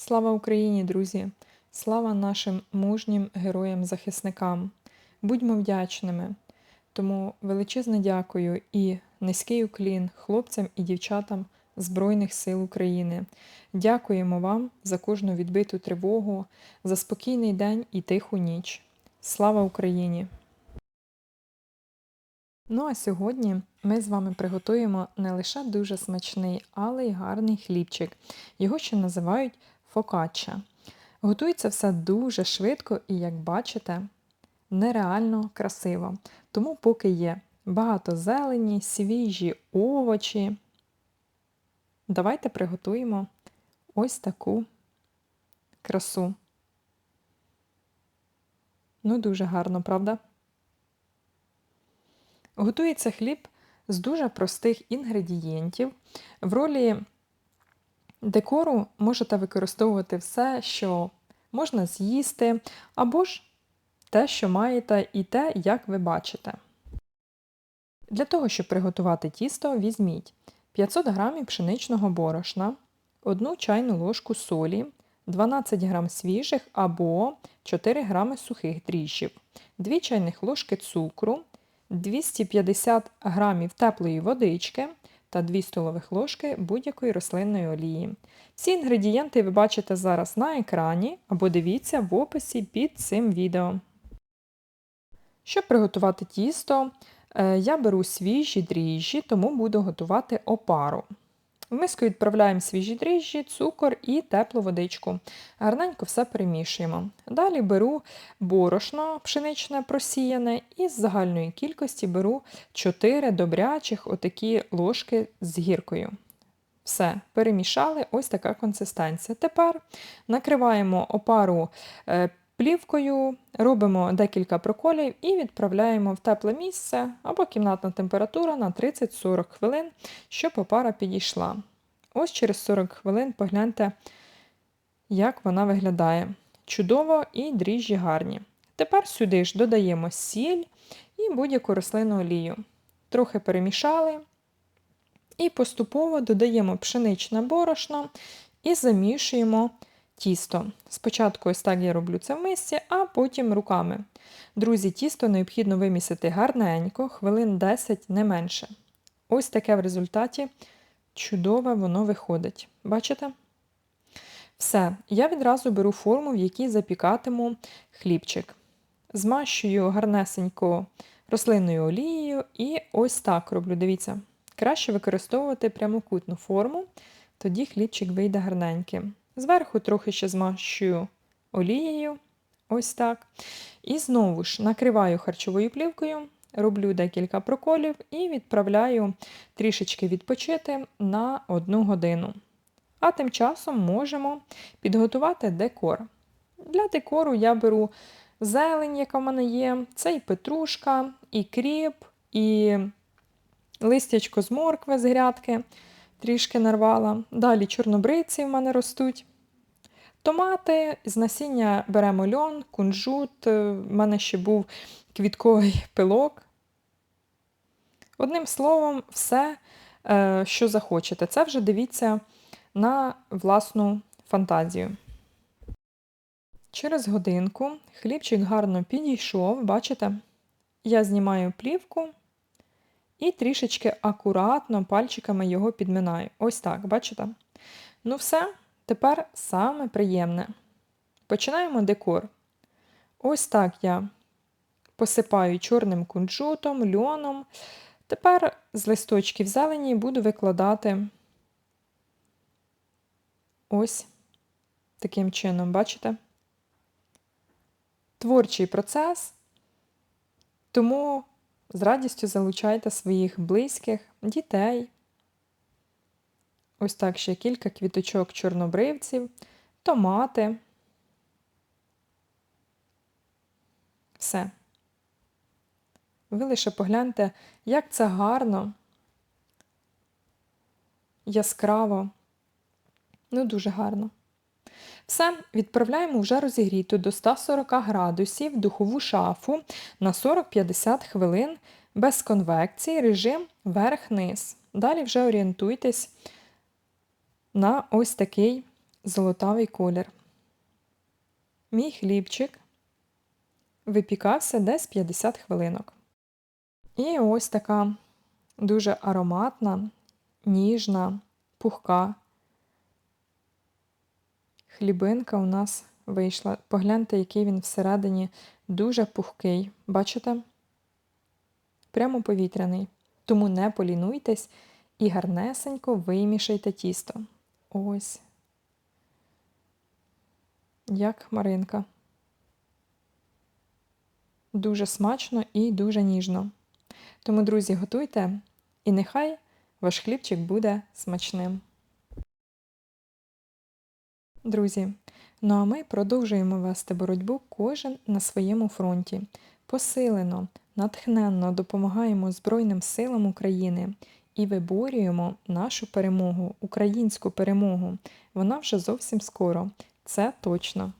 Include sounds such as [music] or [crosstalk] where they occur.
Слава Україні, друзі! Слава нашим мужнім героям-захисникам! Будьмо вдячними. Тому величезне дякую і низький уклін хлопцям і дівчатам Збройних сил України. Дякуємо вам за кожну відбиту тривогу, за спокійний день і тиху ніч. Слава Україні! Ну а сьогодні ми з вами приготуємо не лише дуже смачний, але й гарний хлібчик. Його ще називають фокачча. Готується все дуже швидко і, як бачите, нереально красиво. Тому, поки є багато зелені, свіжі овочі, давайте приготуємо ось таку красу. Ну, дуже гарно, правда? Готується хліб з дуже простих інгредієнтів. В ролі декору можете використовувати все, що можна з'їсти, або ж те, що маєте, і те, як ви бачите. Для того, щоб приготувати тісто, візьміть 500 г пшеничного борошна, 1 чайну ложку солі, 12 г свіжих або 4 г сухих дріжджів, 2 чайних ложки цукру, 250 г теплої водички та 2 столових ложки будь-якої рослинної олії. Всі інгредієнти ви бачите зараз на екрані або дивіться в описі під цим відео. Щоб приготувати тісто, е, я беру свіжі дріжджі, тому буду готувати опару. В миску відправляємо свіжі дріжджі, цукор і теплу водичку. Гарненько все перемішуємо. Далі беру борошно пшеничне просіяне і з загальної кількості беру 4 добрячих отакі ложки з гіркою. Все, перемішали, ось така консистенція. Тепер накриваємо опару е, плівкою, робимо декілька проколів і відправляємо в тепле місце або кімнатна температура на 30-40 хвилин, щоб опара підійшла. Ось через 40 хвилин погляньте, як вона виглядає. Чудово і дріжджі гарні. Тепер сюди ж додаємо сіль і будь-яку рослинну олію. Трохи перемішали. І поступово додаємо пшеничне борошно і замішуємо тісто. Спочатку ось так я роблю це в мисці, а потім руками. Друзі, тісто необхідно вимісити гарненько, хвилин 10 не менше. Ось таке в результаті чудове воно виходить. Бачите? Все, я відразу беру форму, в якій запікатиму хлібчик. Змащую гарнесенько рослинною олією і ось так роблю. Дивіться, краще використовувати прямокутну форму, тоді хлібчик вийде гарненьким. Зверху трохи ще змащую олією, ось так. І знову ж накриваю харчовою плівкою, роблю декілька проколів і відправляю трішечки відпочити на одну годину. А тим часом можемо підготувати декор. Для декору я беру зелень, яка в мене є, це і петрушка, і кріп, і листячко з моркви з грядки трішки нарвала. Далі чорнобриці в мене ростуть. Томати з насіння беремо льон, кунжут, е, в мене ще був квітковий [laughs] пилок. Одним словом, все, е, що захочете. Це вже дивіться на власну фантазію. Через годинку хлібчик гарно підійшов, бачите? Я знімаю плівку і трішечки акуратно пальчиками його підминаю. Ось так, бачите? Ну, все, тепер саме приємне. Починаємо декор. Ось так я посипаю чорним кунжутом, льоном. Тепер з листочків зелені буду викладати ось таким чином, бачите? Творчий процес, тому з радістю залучайте своїх близьких, дітей. Ось так ще кілька квіточок чорнобривців, томати. Все. Ви лише погляньте, як це гарно, яскраво, ну дуже гарно. Все, відправляємо вже розігріту до 140 градусів духову шафу на 40-50 хвилин без конвекції, режим верх-низ. Далі вже орієнтуйтесь на ось такий золотавий колір. Мій хлібчик випікався десь 50 хвилинок. І ось така дуже ароматна, ніжна, пухка. Хлібинка у нас вийшла. Погляньте, який він всередині дуже пухкий. Бачите? Прямо повітряний. Тому не полінуйтесь і гарнесенько вимішайте тісто. Ось. Як хмаринка. Дуже смачно і дуже ніжно. Тому, друзі, готуйте, і нехай ваш хлібчик буде смачним. Друзі, ну а ми продовжуємо вести боротьбу кожен на своєму фронті. Посилено, натхненно допомагаємо Збройним силам України і виборюємо нашу перемогу, українську перемогу. Вона вже зовсім скоро. Це точно.